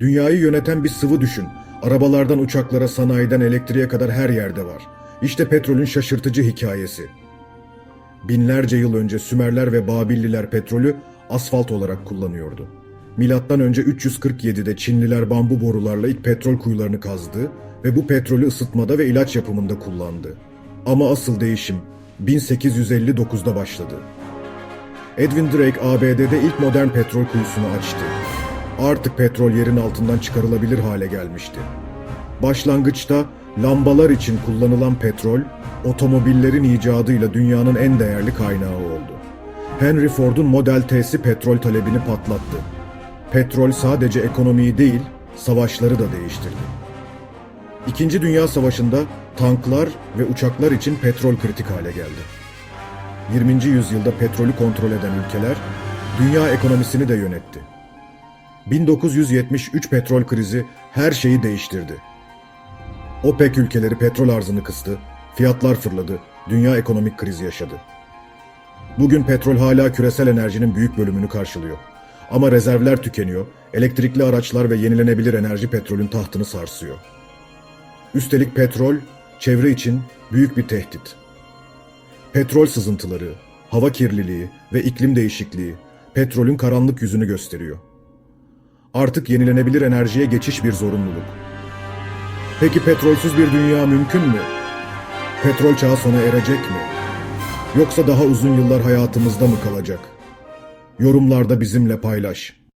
Dünyayı yöneten bir sıvı düşün. Arabalardan uçaklara, sanayiden elektriğe kadar her yerde var. İşte petrolün şaşırtıcı hikayesi. Binlerce yıl önce Sümerler ve Babilliler petrolü asfalt olarak kullanıyordu. Milattan önce 347'de Çinliler bambu borularla ilk petrol kuyularını kazdı ve bu petrolü ısıtmada ve ilaç yapımında kullandı. Ama asıl değişim 1859'da başladı. Edwin Drake ABD'de ilk modern petrol kuyusunu açtı. Artık petrol yerin altından çıkarılabilir hale gelmişti. Başlangıçta lambalar için kullanılan petrol, otomobillerin icadıyla dünyanın en değerli kaynağı oldu. Henry Ford'un Model T'si petrol talebini patlattı. Petrol sadece ekonomiyi değil, savaşları da değiştirdi. İkinci Dünya Savaşı'nda tanklar ve uçaklar için petrol kritik hale geldi. 20. yüzyılda petrolü kontrol eden ülkeler dünya ekonomisini de yönetti. 1973 petrol krizi her şeyi değiştirdi. OPEC ülkeleri petrol arzını kıstı, fiyatlar fırladı, dünya ekonomik krizi yaşadı. Bugün petrol hala küresel enerjinin büyük bölümünü karşılıyor. Ama rezervler tükeniyor, elektrikli araçlar ve yenilenebilir enerji petrolün tahtını sarsıyor. Üstelik petrol, çevre için büyük bir tehdit. Petrol sızıntıları, hava kirliliği ve iklim değişikliği petrolün karanlık yüzünü gösteriyor. Artık yenilenebilir enerjiye geçiş bir zorunluluk. Peki petrolsüz bir dünya mümkün mü? Petrol çağı sona erecek mi? Yoksa daha uzun yıllar hayatımızda mı kalacak? Yorumlarda bizimle paylaş.